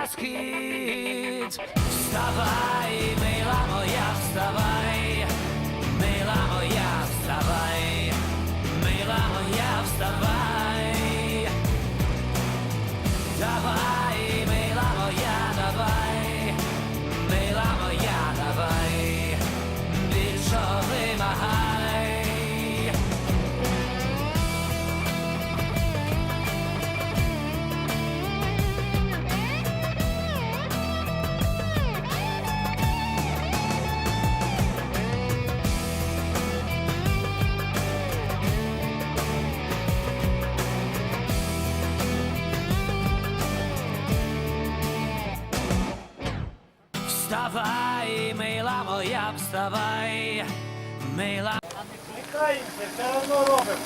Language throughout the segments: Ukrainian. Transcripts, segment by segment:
на. Вставай, мила моя, вставай, мила моя, вставай, мила моя, вставай. Вставай, мила Чекаємося, все одно робимо.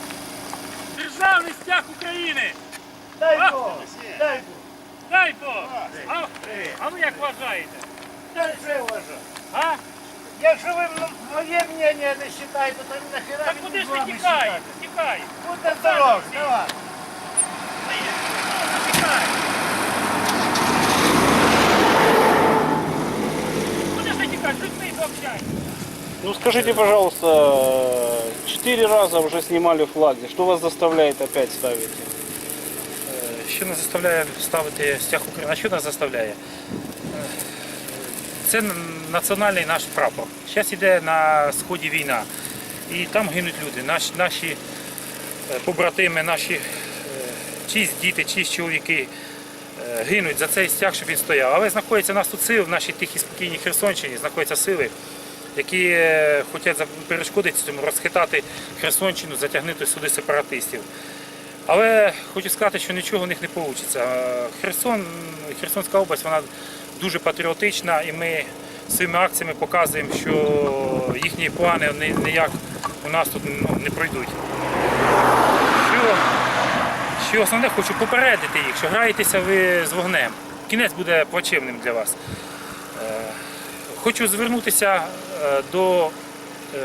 Державний стяг України! Дай? Бог, дай Бог. Дай Бог! А, а ви як вважаєте? Дай все вважаю. А? Якщо ви моє мнення не вважаєте, то нахера Так він куди ж ви тікаєте? Тікаєте! Будьте здорові, давай. Тікаєте! Куди ж ви тікаєте? З людьми пообщайтесь! Ну скажите, пожалуйста, четыре раза уже снимали флаги. Что вас заставляет опять ставить? Що нас заставляє ставити стяг України? А що нас заставляє? Це національний наш прапор. Зараз йде на сході війна. І там гинуть люди. Наші, наші побратими, наші чиїсь діти, чиїсь чоловіки гинуть за цей стяг, щоб він стояв. Але знаходяться у нас тут сили, в нашій тихій спокійній Херсонщині, знаходяться сили, які е, хочуть перешкодити цьому, розхитати Херсонщину, затягнути сюди сепаратистів. Але хочу сказати, що нічого в них не вийде. Херсон, Херсонська область вона дуже патріотична і ми своїми акціями показуємо, що їхні плани ніяк у нас тут ну, не пройдуть. Що, що основне хочу попередити їх, що граєтеся ви з вогнем. Кінець буде плачевним для вас. Е, Хочу звернутися до е,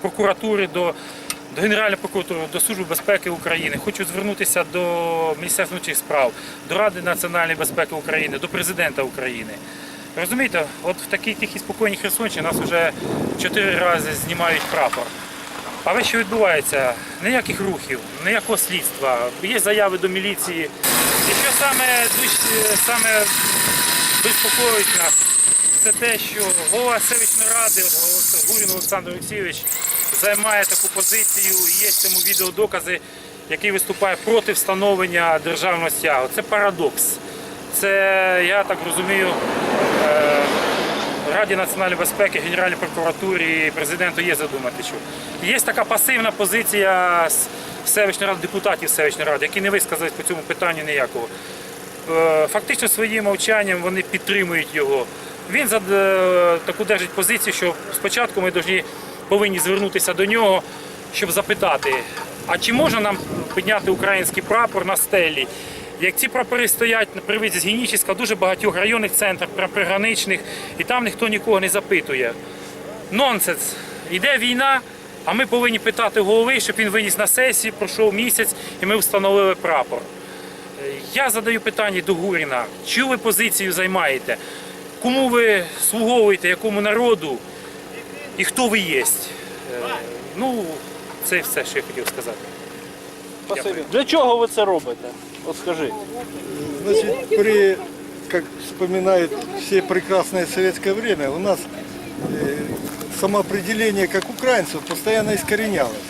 прокуратури, до, до Генеральної прокуратури, до Служби безпеки України. Хочу звернутися до Міністерства внутрішніх справ, до Ради національної безпеки України, до президента України. Розумієте, от в такій тихій спокійній Херсонщині нас вже чотири рази знімають прапор. Але що відбувається? Ніяких рухів, ніякого слідства. Є заяви до міліції. І що саме, саме безпокоїть нас, це те, що голова селищної ради Гурін Олександр Олексійович займає таку позицію. Є цьому відео докази, який виступає проти встановлення державного стягу. Це парадокс. Це, я так розумію, е, Раді національної безпеки, Генеральній прокуратурі президенту є задумати, що є така пасивна позиція селищної ради, депутатів селищної ради, які не висказались по цьому питанню ніякого. Е, Фактично своїм мовчанням вони підтримують його. Він за е, таку держить позицію, що спочатку ми повинні, звернутися до нього, щоб запитати, а чи можна нам підняти український прапор на стелі? Як ці прапори стоять при виїзді з Генічіська дуже багатьох районних прям приграничних, і там ніхто нікого не запитує. Нонсенс. Йде війна, а ми повинні питати голови, щоб він виніс на сесію, пройшов місяць і ми встановили прапор. Я задаю питання до Гуріна, чию ви позицію займаєте? Кому ви слуговуєте, якому народу і хто ви є? Е, Ну, це все, що я хотів сказати. Спасибо. Для чого ви це робите? От скажи. Значит, при, как вспоминают все прекрасное советское время, у нас э, самоопределение как украинцев постоянно искоренялось.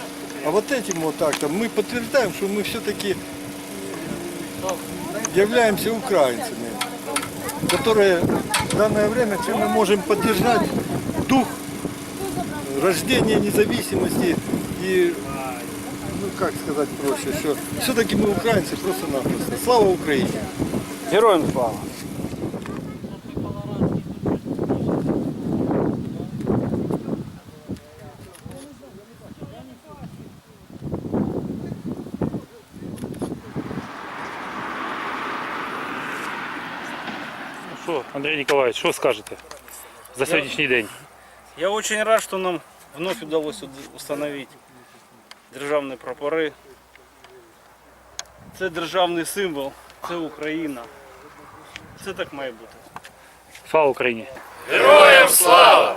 А вот этим вот актом мы подтверждаем, что мы все-таки являемся украинцами, которые в данное время чем мы можем поддержать дух рождения независимости и, ну как сказать проще, что все-таки мы украинцы просто-напросто. Слава Украине! Героям слава. Ну Андрей Андрій что що скажете за сьогоднішній день? Я очень рад, что нам вновь удалось уд- установить державні прапори. Це державний символ, це Україна. Все так має бути. Слава Україні! Героям слава!